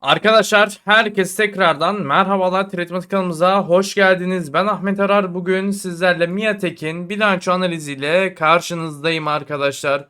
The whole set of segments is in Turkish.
Arkadaşlar herkes tekrardan merhabalar Tretmat kanalımıza hoş geldiniz. Ben Ahmet Arar. Bugün sizlerle Miatek'in bilanço analiziyle karşınızdayım arkadaşlar.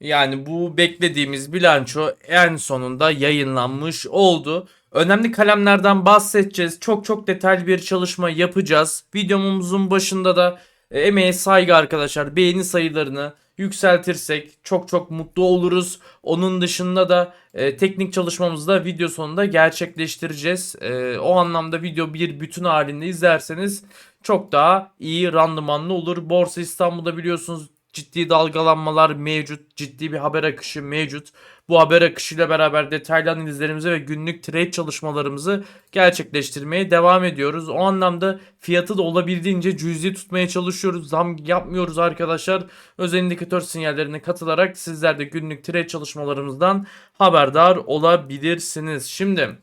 Yani bu beklediğimiz bilanço en sonunda yayınlanmış oldu. Önemli kalemlerden bahsedeceğiz. Çok çok detaylı bir çalışma yapacağız. Videomuzun başında da emeğe saygı arkadaşlar. Beğeni sayılarını yükseltirsek çok çok mutlu oluruz. Onun dışında da e, teknik çalışmamızı da video sonunda gerçekleştireceğiz. E, o anlamda video bir bütün halinde izlerseniz çok daha iyi randımanlı olur. Borsa İstanbul'da biliyorsunuz ciddi dalgalanmalar mevcut. Ciddi bir haber akışı mevcut. Bu haber akışıyla beraber detaylı analizlerimizi ve günlük trade çalışmalarımızı gerçekleştirmeye devam ediyoruz. O anlamda fiyatı da olabildiğince cüzi tutmaya çalışıyoruz. Zam yapmıyoruz arkadaşlar. Özel indikatör sinyallerine katılarak sizler de günlük trade çalışmalarımızdan haberdar olabilirsiniz. Şimdi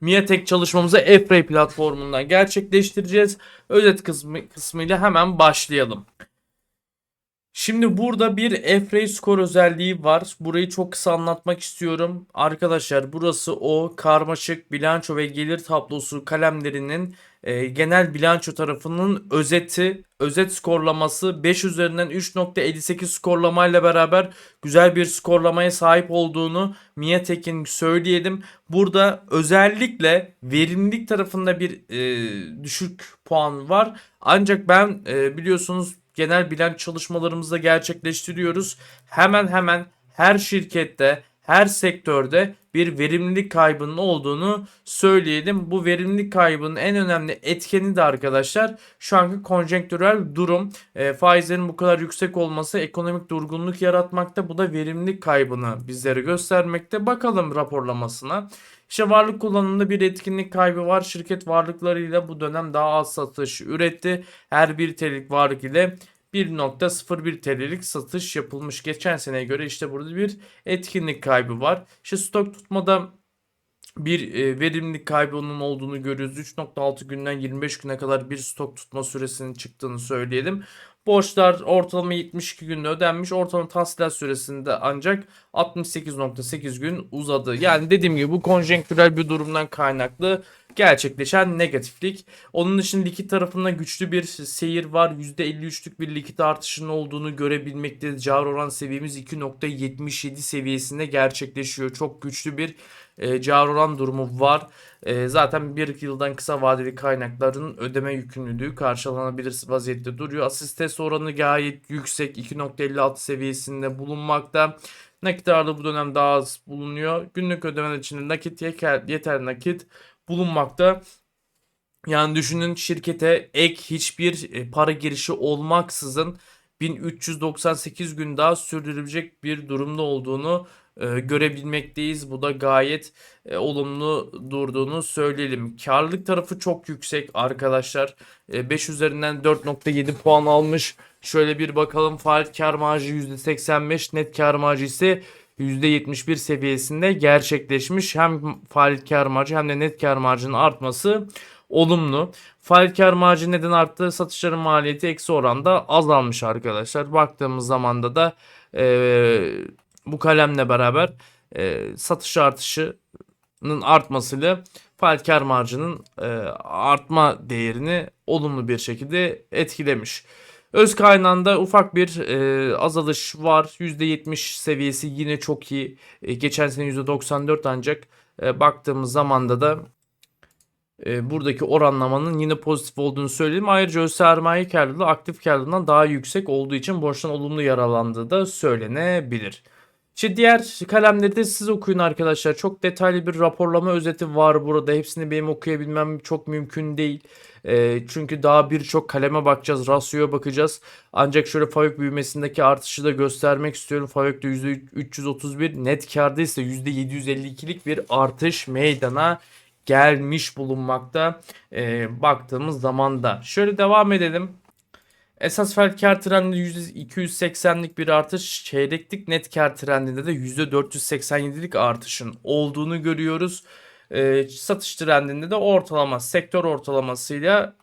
Miatek çalışmamızı Efray platformundan gerçekleştireceğiz. Özet kısmı, kısmıyla hemen başlayalım. Şimdi burada bir F-Ray skor özelliği var. Burayı çok kısa anlatmak istiyorum. Arkadaşlar burası o karmaşık bilanço ve gelir tablosu kalemlerinin e, genel bilanço tarafının özeti, özet skorlaması 5 üzerinden 3.58 skorlamayla beraber güzel bir skorlamaya sahip olduğunu Miatek'in söyleyelim. Burada özellikle verimlilik tarafında bir e, düşük puan var. Ancak ben e, biliyorsunuz genel bilanço çalışmalarımızı da gerçekleştiriyoruz. Hemen hemen her şirkette, her sektörde bir verimlilik kaybının olduğunu söyleyelim. Bu verimlilik kaybının en önemli etkeni de arkadaşlar şu anki konjonktürel durum. E, faizlerin bu kadar yüksek olması ekonomik durgunluk yaratmakta. Bu da verimlilik kaybını bizlere göstermekte. Bakalım raporlamasına. İşte varlık kullanımında bir etkinlik kaybı var. Şirket varlıklarıyla bu dönem daha az satış üretti. Her bir TL'lik varlık ile 1.01 TL'lik satış yapılmış. Geçen seneye göre işte burada bir etkinlik kaybı var. İşte stok tutmada bir e, verimlilik kaybının olduğunu görüyoruz. 3.6 günden 25 güne kadar bir stok tutma süresinin çıktığını söyleyelim. Borçlar ortalama 72 günde ödenmiş. Ortalama tahsilat süresinde ancak 68.8 gün uzadı. Yani dediğim gibi bu konjonktürel bir durumdan kaynaklı gerçekleşen negatiflik. Onun dışında likit tarafında güçlü bir seyir var. %53'lük bir likit artışının olduğunu görebilmekteyiz. Car oran seviyemiz 2.77 seviyesinde gerçekleşiyor. Çok güçlü bir e, car oran durumu var. E, zaten bir yıldan kısa vadeli kaynakların ödeme yükümlülüğü karşılanabilir vaziyette duruyor. Asist test oranı gayet yüksek 2.56 seviyesinde bulunmakta. Nakit ağırlığı bu dönem daha az bulunuyor. Günlük ödemeler için nakit yeter, yeter nakit bulunmakta. Yani düşünün şirkete ek hiçbir e, para girişi olmaksızın 1398 gün daha sürdürülecek bir durumda olduğunu e, görebilmekteyiz. Bu da gayet e, olumlu durduğunu söyleyelim. Karlılık tarafı çok yüksek arkadaşlar. E, 5 üzerinden 4.7 puan almış. Şöyle bir bakalım faaliyet kar marjı %85 net kar marjı ise %71 seviyesinde gerçekleşmiş. Hem faaliyet kar marjı hem de net kar marjının artması olumlu. Faaliyet kar marjı neden arttı? Satışların maliyeti eksi oranda azalmış arkadaşlar. Baktığımız zamanda da e, bu kalemle beraber e, satış artışının artmasıyla faaliyet kar marjının e, artma değerini olumlu bir şekilde etkilemiş. Öz kaynağında ufak bir e, azalış var. %70 seviyesi yine çok iyi. E, geçen sene %94 ancak e, baktığımız zamanda da e, buradaki oranlamanın yine pozitif olduğunu söyleyeyim. Ayrıca öz sermaye karlılığı aktif karlılığından daha yüksek olduğu için borçtan olumlu yaralandığı da söylenebilir. İşte diğer kalemleri de siz okuyun arkadaşlar. Çok detaylı bir raporlama özeti var burada. Hepsini benim okuyabilmem çok mümkün değil. E, çünkü daha birçok kaleme bakacağız. Rasyoya bakacağız. Ancak şöyle FAVÖK büyümesindeki artışı da göstermek istiyorum. FAVÖK'te %331 net karda ise %752'lik bir artış meydana gelmiş bulunmakta e, baktığımız zaman da. Şöyle devam edelim. Esas fiyat kar trendinde %280'lik bir artış, çeyreklik net kar trendinde de %487'lik artışın olduğunu görüyoruz. E, satış trendinde de ortalama, sektör ortalamasıyla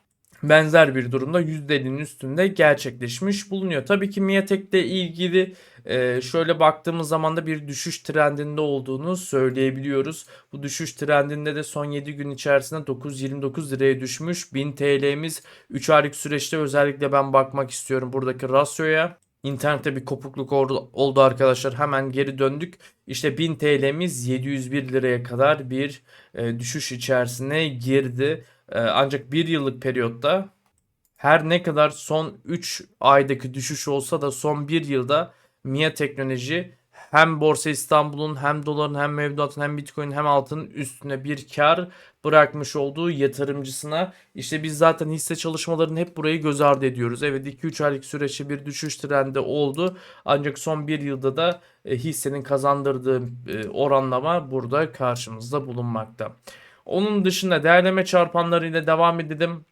benzer bir durumda %50'nin üstünde gerçekleşmiş bulunuyor. Tabii ki Miatek'le ilgili e, şöyle baktığımız zaman da bir düşüş trendinde olduğunu söyleyebiliyoruz. Bu düşüş trendinde de son 7 gün içerisinde 929 liraya düşmüş. 1000 TL'miz 3 aylık süreçte özellikle ben bakmak istiyorum buradaki rasyoya. İnternette bir kopukluk oldu arkadaşlar. Hemen geri döndük. İşte 1000 TL'miz 701 liraya kadar bir e, düşüş içerisine girdi. E, ancak bir yıllık periyotta her ne kadar son 3 aydaki düşüş olsa da son 1 yılda MIA Teknoloji hem Borsa İstanbul'un hem doların hem mevduatın hem bitcoin hem altının üstüne bir kar bırakmış olduğu yatırımcısına işte biz zaten hisse çalışmalarını hep burayı göz ardı ediyoruz. Evet 2-3 aylık süreçte bir düşüş trendi oldu ancak son bir yılda da e, hissenin kazandırdığı e, oranlama burada karşımızda bulunmakta. Onun dışında değerleme çarpanlarıyla devam edelim.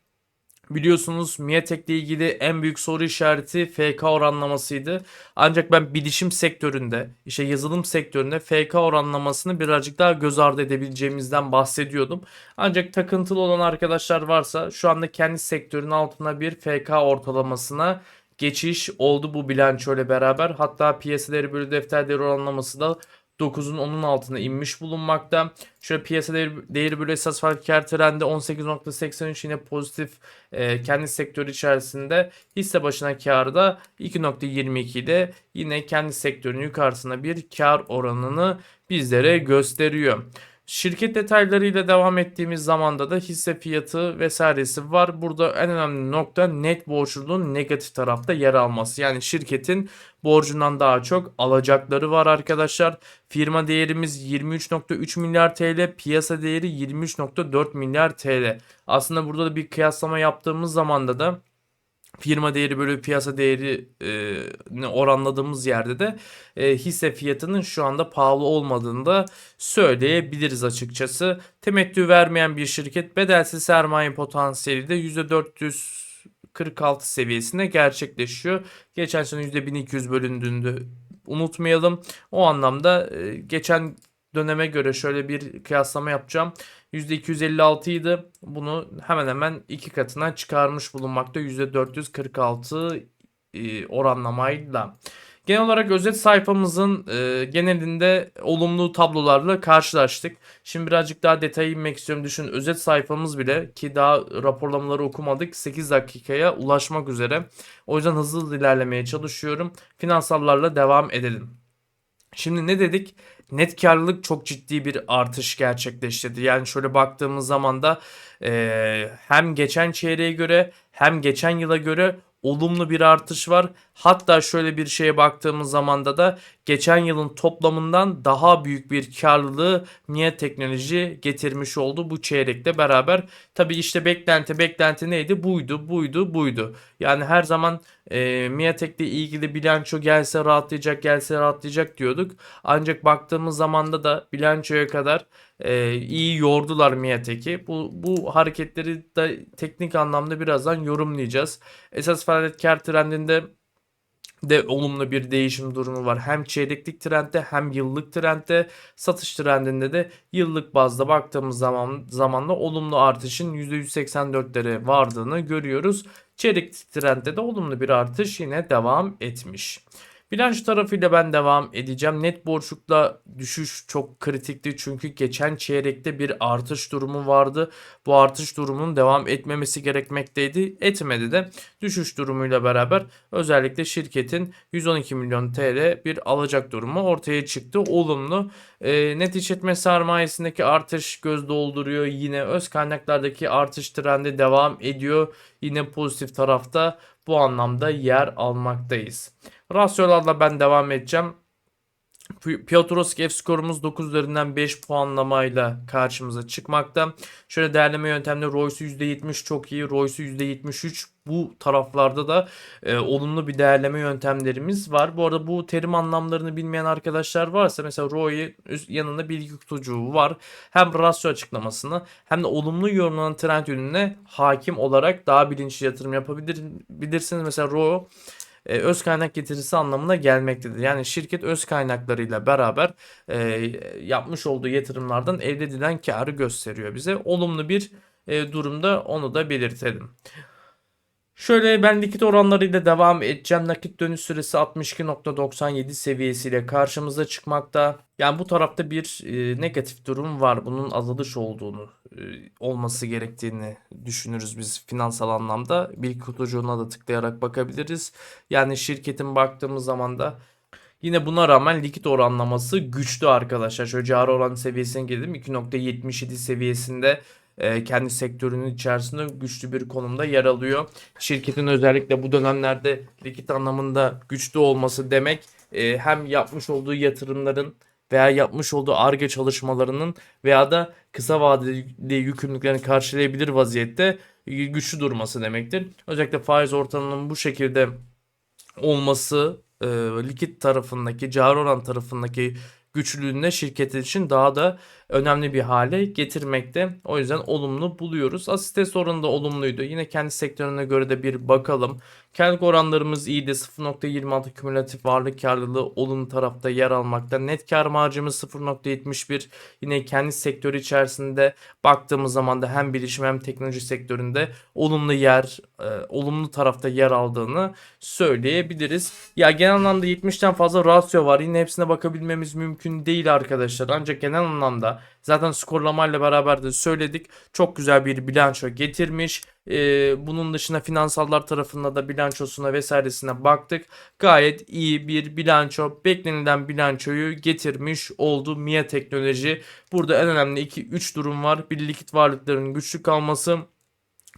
Biliyorsunuz Miatek ile ilgili en büyük soru işareti FK oranlamasıydı. Ancak ben bilişim sektöründe, işte yazılım sektöründe FK oranlamasını birazcık daha göz ardı edebileceğimizden bahsediyordum. Ancak takıntılı olan arkadaşlar varsa şu anda kendi sektörün altına bir FK ortalamasına geçiş oldu bu bilanço ile beraber. Hatta piyasa değeri bölü defter değeri oranlaması da 9'un 10'un altına inmiş bulunmakta. Şöyle piyasa değeri, değeri bölü esas fark kar trendi 18.83 yine pozitif e, kendi sektörü içerisinde hisse başına karı da 2.22 ile yine kendi sektörünün yukarısına bir kar oranını bizlere gösteriyor. Şirket detaylarıyla devam ettiğimiz zamanda da hisse fiyatı vesairesi var. Burada en önemli nokta net borçluluğun negatif tarafta yer alması. Yani şirketin borcundan daha çok alacakları var arkadaşlar. Firma değerimiz 23.3 milyar TL, piyasa değeri 23.4 milyar TL. Aslında burada da bir kıyaslama yaptığımız zamanda da firma değeri bölü piyasa değeri e, oranladığımız yerde de e, hisse fiyatının şu anda pahalı olmadığını da söyleyebiliriz açıkçası. Temettü vermeyen bir şirket bedelsiz sermaye potansiyeli de %446 seviyesinde gerçekleşiyor. Geçen sene %1200 bölündüğünde unutmayalım. O anlamda e, geçen döneme göre şöyle bir kıyaslama yapacağım. %256 idi. Bunu hemen hemen iki katına çıkarmış bulunmakta. %446 e, oranlamayla. Genel olarak özet sayfamızın e, genelinde olumlu tablolarla karşılaştık. Şimdi birazcık daha detaya inmek istiyorum. Düşün özet sayfamız bile ki daha raporlamaları okumadık 8 dakikaya ulaşmak üzere. O yüzden hızlı hızlı ilerlemeye çalışıyorum. Finansallarla devam edelim. Şimdi ne dedik? Net karlılık çok ciddi bir artış gerçekleştirdi. Yani şöyle baktığımız zaman da e, hem geçen çeyreğe göre hem geçen yıla göre olumlu bir artış var. Hatta şöyle bir şeye baktığımız zamanda da geçen yılın toplamından daha büyük bir karlılığı Mia Teknoloji getirmiş oldu bu çeyrekle beraber. Tabi işte beklenti beklenti neydi? Buydu, buydu, buydu. Yani her zaman e, Miatek'le ilgili bilanço gelse rahatlayacak, gelse rahatlayacak diyorduk. Ancak baktığımız zamanda da bilançoya kadar e, iyi yordular Miatek'i. Bu, bu hareketleri de teknik anlamda birazdan yorumlayacağız. Esas faaliyet kar trendinde de olumlu bir değişim durumu var. Hem çeyreklik trendde hem yıllık trendde satış trendinde de yıllık bazda baktığımız zaman zamanla olumlu artışın %184'lere vardığını görüyoruz. Çeyreklik trendde de olumlu bir artış yine devam etmiş. Bilanço tarafıyla ben devam edeceğim. Net borçlukta düşüş çok kritikti çünkü geçen çeyrekte bir artış durumu vardı. Bu artış durumunun devam etmemesi gerekmekteydi. Etmedi de düşüş durumuyla beraber özellikle şirketin 112 milyon TL bir alacak durumu ortaya çıktı. Olumlu. E, net işletme sermayesindeki artış göz dolduruyor. Yine öz kaynaklardaki artış trendi devam ediyor. Yine pozitif tarafta bu anlamda yer almaktayız. Rasyolarla ben devam edeceğim. Piotrowski skorumuz 9 üzerinden 5 puanlamayla karşımıza çıkmakta. Şöyle değerleme yöntemleri Royce'u %70 çok iyi. Royce'u %73 bu taraflarda da e, olumlu bir değerleme yöntemlerimiz var. Bu arada bu terim anlamlarını bilmeyen arkadaşlar varsa mesela ROI yanında bilgi kutucuğu var. Hem rasyo açıklamasını hem de olumlu yorumlanan trend yönüne hakim olarak daha bilinçli yatırım yapabilirsiniz. Mesela ROI e, öz kaynak getirisi anlamına gelmektedir. Yani şirket öz kaynaklarıyla beraber e, yapmış olduğu yatırımlardan elde edilen karı gösteriyor bize. Olumlu bir e, durumda onu da belirtelim. Şöyle ben likit oranlarıyla devam edeceğim. Nakit dönüş süresi 62.97 seviyesiyle karşımıza çıkmakta. Yani bu tarafta bir e, negatif durum var. Bunun azalış olduğunu e, olması gerektiğini düşünürüz biz finansal anlamda. Bilgi kutucuğuna da tıklayarak bakabiliriz. Yani şirketin baktığımız zaman da Yine buna rağmen likit oranlaması güçlü arkadaşlar. Şöyle cari oran seviyesine girdim. 2.77 seviyesinde e, kendi sektörünün içerisinde güçlü bir konumda yer alıyor. Şirketin özellikle bu dönemlerde likit anlamında güçlü olması demek e, hem yapmış olduğu yatırımların veya yapmış olduğu ARGE çalışmalarının veya da kısa vadeli yükümlülüklerini karşılayabilir vaziyette güçlü durması demektir. Özellikle faiz ortamının bu şekilde olması e, likit tarafındaki, cari oran tarafındaki güçlülüğünde şirket için daha da önemli bir hale getirmekte. O yüzden olumlu buluyoruz. Asistes oranı da olumluydu. Yine kendi sektörüne göre de bir bakalım. Karlılık oranlarımız iyiydi. 0.26 kümülatif varlık karlılığı olumlu tarafta yer almakta. Net kar marjımız 0.71. Yine kendi sektörü içerisinde baktığımız zaman da hem bilişim hem teknoloji sektöründe olumlu yer, e, olumlu tarafta yer aldığını söyleyebiliriz. Ya genel anlamda 70'ten fazla rasyo var. Yine hepsine bakabilmemiz mümkün değil arkadaşlar. Ancak genel anlamda zaten skorlamayla beraber de söyledik. Çok güzel bir bilanço getirmiş. Ee, bunun dışında finansallar tarafında da bilançosuna vesairesine baktık. Gayet iyi bir bilanço. Beklenilen bilançoyu getirmiş oldu MIA Teknoloji. Burada en önemli 2-3 durum var. Bir likit varlıkların güçlü kalması.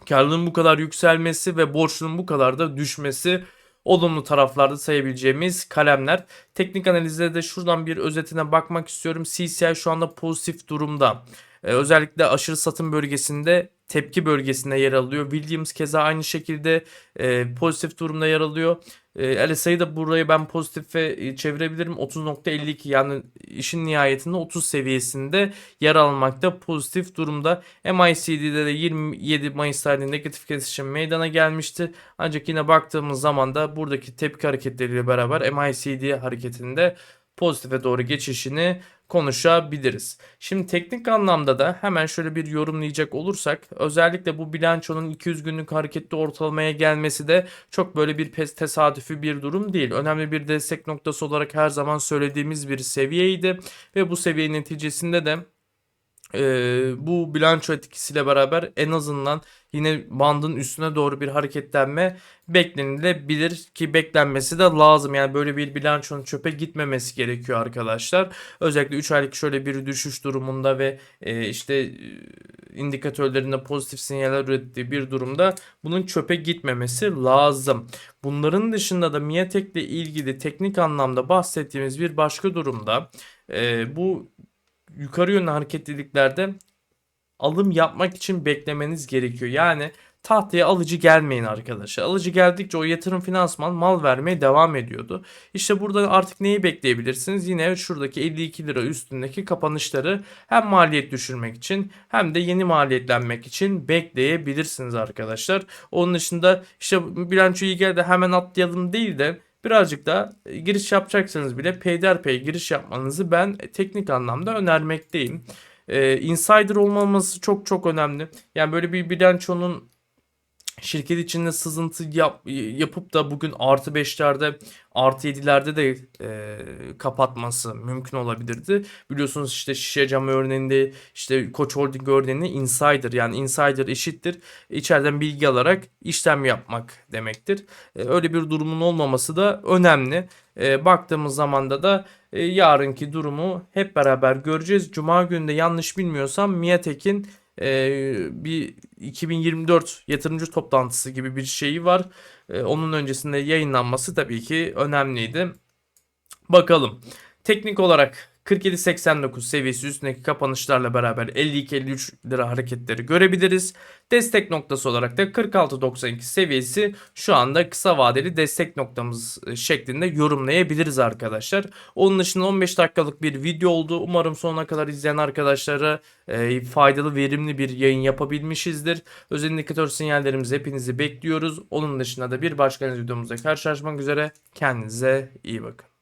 Karlılığın bu kadar yükselmesi ve borçlunun bu kadar da düşmesi olumlu taraflarda sayabileceğimiz kalemler. Teknik analizde de şuradan bir özetine bakmak istiyorum. CCI şu anda pozitif durumda. Ee, özellikle aşırı satım bölgesinde tepki bölgesinde yer alıyor. Williams keza aynı şekilde e, pozitif durumda yer alıyor. E, LSI'yi da burayı ben pozitife e, çevirebilirim. 30.52 yani işin nihayetinde 30 seviyesinde yer almakta pozitif durumda. MICD'de de 27 Mayıs tarihinde negatif kesişim meydana gelmişti. Ancak yine baktığımız zaman da buradaki tepki hareketleriyle beraber MICD hareketinde pozitife doğru geçişini konuşabiliriz. Şimdi teknik anlamda da hemen şöyle bir yorumlayacak olursak özellikle bu bilançonun 200 günlük hareketli ortalamaya gelmesi de çok böyle bir pes tesadüfi bir durum değil. Önemli bir destek noktası olarak her zaman söylediğimiz bir seviyeydi ve bu seviye neticesinde de e, bu bilanço etkisiyle beraber en azından yine bandın üstüne doğru bir hareketlenme beklenilebilir ki beklenmesi de lazım. Yani böyle bir bilançonun çöpe gitmemesi gerekiyor arkadaşlar. Özellikle 3 aylık şöyle bir düşüş durumunda ve e, işte e, indikatörlerinde pozitif sinyaller ürettiği bir durumda bunun çöpe gitmemesi lazım. Bunların dışında da Miatek ile ilgili teknik anlamda bahsettiğimiz bir başka durumda e, bu yukarı yönlü hareketliliklerde alım yapmak için beklemeniz gerekiyor. Yani tahtaya alıcı gelmeyin arkadaşlar. Alıcı geldikçe o yatırım finansman mal vermeye devam ediyordu. İşte burada artık neyi bekleyebilirsiniz? Yine şuradaki 52 lira üstündeki kapanışları hem maliyet düşürmek için hem de yeni maliyetlenmek için bekleyebilirsiniz arkadaşlar. Onun dışında işte bilanço iyi geldi hemen atlayalım değil de birazcık da e, giriş yapacaksanız bile peyderpey giriş yapmanızı ben teknik anlamda önermekteyim. Ee, insider olmaması çok çok önemli. Yani böyle bir bilançonun şirket içinde sızıntı yap, yapıp da bugün artı 5'lerde artı 7'lerde de e, kapatması mümkün olabilirdi. Biliyorsunuz işte şişe cam örneğinde işte Koç Holding örneğinde insider yani insider eşittir içeriden bilgi alarak işlem yapmak demektir. E, öyle bir durumun olmaması da önemli. E, baktığımız zamanda da e, yarınki durumu hep beraber göreceğiz. Cuma günü de yanlış bilmiyorsam Miatek'in e, bir 2024 yatırımcı toplantısı gibi bir şeyi var. E, onun öncesinde yayınlanması tabii ki önemliydi. Bakalım. Teknik olarak 47.89 seviyesi üstündeki kapanışlarla beraber 52-53 lira hareketleri görebiliriz. Destek noktası olarak da 46.92 seviyesi şu anda kısa vadeli destek noktamız e, şeklinde yorumlayabiliriz arkadaşlar. Onun dışında 15 dakikalık bir video oldu. Umarım sonuna kadar izleyen arkadaşlara e, faydalı verimli bir yayın yapabilmişizdir. Özel indikatör sinyallerimizi hepinizi bekliyoruz. Onun dışında da bir başka videomuzda karşılaşmak üzere. Kendinize iyi bakın.